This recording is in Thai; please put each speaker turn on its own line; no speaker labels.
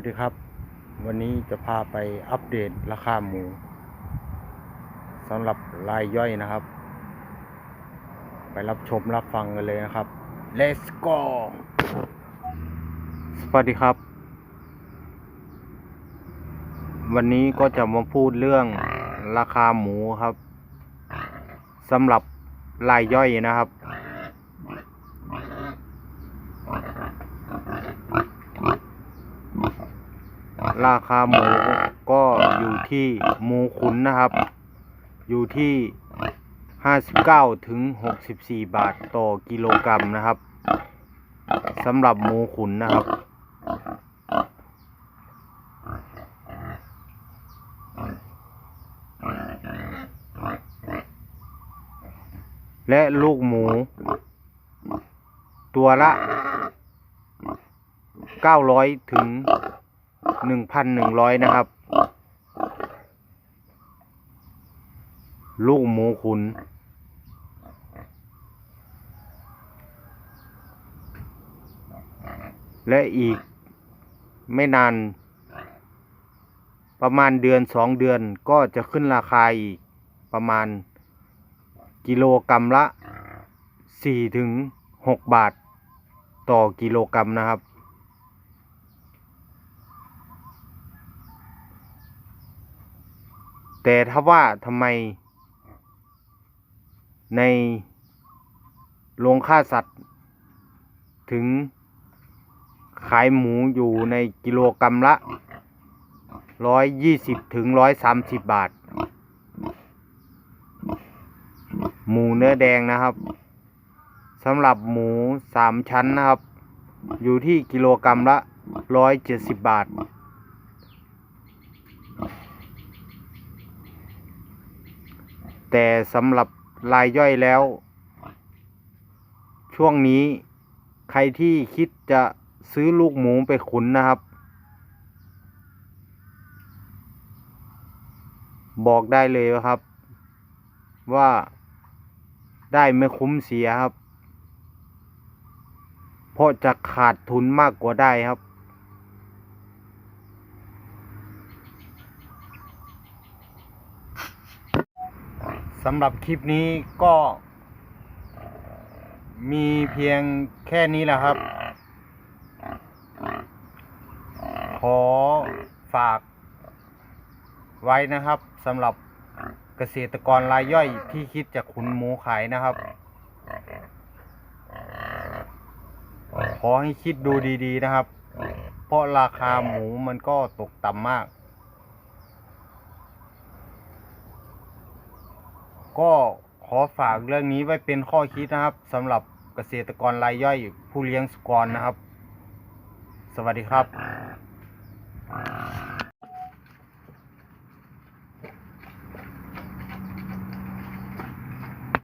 วัสดีครับ วันนี้จะพาไปอัปเดตราคาหมูสำหรับรายย่อยนะครับ ไปรับชมรับฟังกันเลยนะครับ let's go สวัสดีครับ วันนี้ก็จะมาพูดเรื่องราคาหมูครับสำหรับรายย่อยนะครับ ราคาหมูก็อยู่ที่หมูขุนนะครับ อยู่ที่ 59ถึง64 บาทต่อกิโลกรัมนะครับสำหรับหมูขุนนะครับ และลูกหมู ตัวละ 900 ถึง หนึ่งพันหนึ่งร้อยนะครับ ลูกหมูขุน และอีกไม่นาน ประมาณเดือนสองเดือนก็จะขึ้นราคาอีก ประมาณกิโลกรรัมละสี่ถึงหกบาท ต่อกิโลกรรัมนะครับ แต่ถ้าว่าทำไม ในโรงฆ่าสัตว์ ถึงขายหมูอยู่ในกิโลกรรัมละร้อยยี่สิบถึงร้อยสามสิบาท หมูเนื้อแดงนะครับสำหรับหมูสามชั้นนะครับ อยู่ที่กิโลกรรัมละร้อยเจ็ดสิบบาท แต่สำหรับรายย่อยแล้ว ช่วงนี้ใครที่คิดจะซื้อลูกหมูไปขุนนะครับ บอกได้เลยครับ ว่าได้ไม่คุ้มเสียครับ เพราะจะขาดทุนมากกว่าได้ครับ สำหรับคลิปนี้ก็มีเพียงแค่นี้แหละครับ ขอฝากไว้นะครับสำหรับเกษตรกรรายย่อยที่คิดจะขุนหมูขายนะครับ ขอให้คิดดูดีๆนะครับ เพราะราคาหมูมันก็ตกต่ำมาก ก็ขอฝากเรื่องนี้ไว้เป็นข้อคิดนะครับสำหรับเกษตรกรรายย่อยผู้เลี้ยงสุกรนะครับ สวัสดีครับ